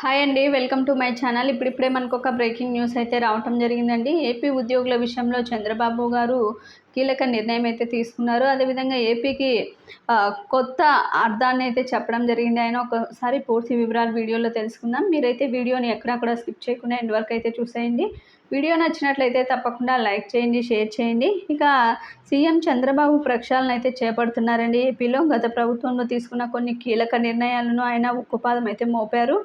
Hi అండి welcome to my channel. ఇప్పుడిప్పుడే మనకు ఒక బ్రేకింగ్ న్యూస్ అయితే రావటం జరిగిందండి. ఏపీ ఉద్యోగుల విషయంలో చంద్రబాబు గారు కీలక నిర్ణయం అయితే తీసుకున్నారు. అదేవిధంగా ఏపీకి కొత్త అర్థాన్ని అయితే చెప్పడం జరిగింది. ఆయన ఒకసారి పూర్తి వివరాలు వీడియోలో తెలుసుకుందాం. మీరైతే వీడియోని ఎక్కడ కూడా స్కిప్ చేయకుండా ఎండ్ వరకు అయితే చూసేయండి. వీడియో నచ్చినట్లయితే తప్పకుండా లైక్ చేయండి షేర్ చేయండి. ఇక సీఎం చంద్రబాబు ప్రక్షాళన అయితే చేపడుతున్నారండి. ఏపీలో గత ప్రభుత్వంలో తీసుకున్న కొన్ని కీలక నిర్ణయాలను ఆయన ఉక్కుపాదం అయితే మోపారు.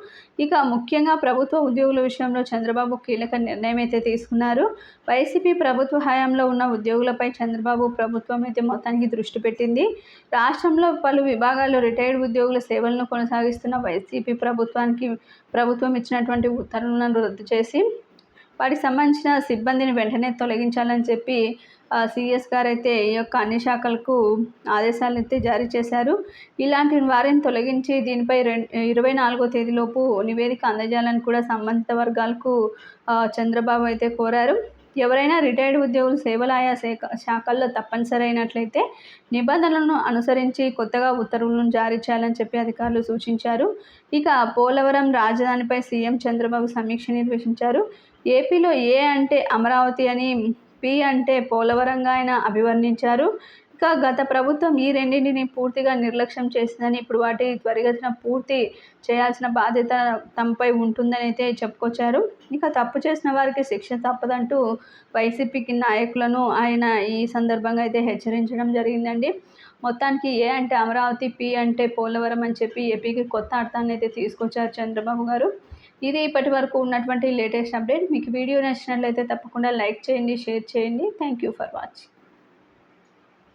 ఇక ముఖ్యంగా ప్రభుత్వ ఉద్యోగుల విషయంలో చంద్రబాబు కీలక నిర్ణయం అయితే తీసుకున్నారు. వైసీపీ ప్రభుత్వ హయాంలో ఉన్న ఉద్యోగులపై చంద్రబాబు ప్రభుత్వం అయితే మొత్తానికి దృష్టి పెట్టింది. రాష్ట్రంలో పలు విభాగాల్లో రిటైర్డ్ ఉద్యోగుల సేవలను కొనసాగిస్తున్న వైసీపీ ప్రభుత్వానికి ప్రభుత్వం ఇచ్చినటువంటి ఉత్తర్వులను రద్దు చేసి వాటికి సంబంధించిన సిబ్బందిని వెంటనే తొలగించాలని చెప్పి సిఎస్ గారు అయితే ఈ యొక్క అన్ని శాఖలకు ఆదేశాలు అయితే జారీ చేశారు. ఇలాంటి వారిని తొలగించి దీనిపై రెండు ఇరవై నాలుగో తేదీలోపు నివేదిక అందజేయాలని కూడా సంబంధిత వర్గాలకు చంద్రబాబు అయితే కోరారు. ఎవరైనా రిటైర్డ్ ఉద్యోగులు సేవల ఆయా శాఖ శాఖల్లో తప్పనిసరైనట్లయితే నిబంధనలను అనుసరించి కొత్తగా ఉత్తర్వులను జారీ చేయాలని చెప్పి అధికారులు సూచించారు. ఇక పోలవరం రాజధానిపై సీఎం చంద్రబాబు సమీక్ష నిర్వహించారు. ఏపీలో ఏ అంటే అమరావతి అని పి అంటే పోలవరంగా ఆయన అభివర్ణించారు. ఇక గత ప్రభుత్వం ఈ రెండింటిని పూర్తిగా నిర్లక్ష్యం చేసిందని ఇప్పుడు వాటి త్వరిగతిన పూర్తి చేయాల్సిన బాధ్యత తమపై ఉంటుందని అయితే చెప్పుకొచ్చారు. ఇక తప్పు చేసిన వారికి శిక్ష తప్పదంటూ వైసీపీకి నాయకులను ఆయన ఈ సందర్భంగా అయితే హెచ్చరించడం జరిగిందండి. మొత్తానికి ఏ అంటే అమరావతి పి అంటే పోలవరం అని చెప్పి ఏపీకి కొత్త అర్థాన్ని అయితే తీసుకొచ్చారు చంద్రబాబు గారు. ఇది ఇప్పటి వరకు ఉన్నటువంటి లేటెస్ట్ అప్డేట్. మీకు వీడియో నచ్చినట్లయితే తప్పకుండా లైక్ చేయండి షేర్ చేయండి. Thank you for watching.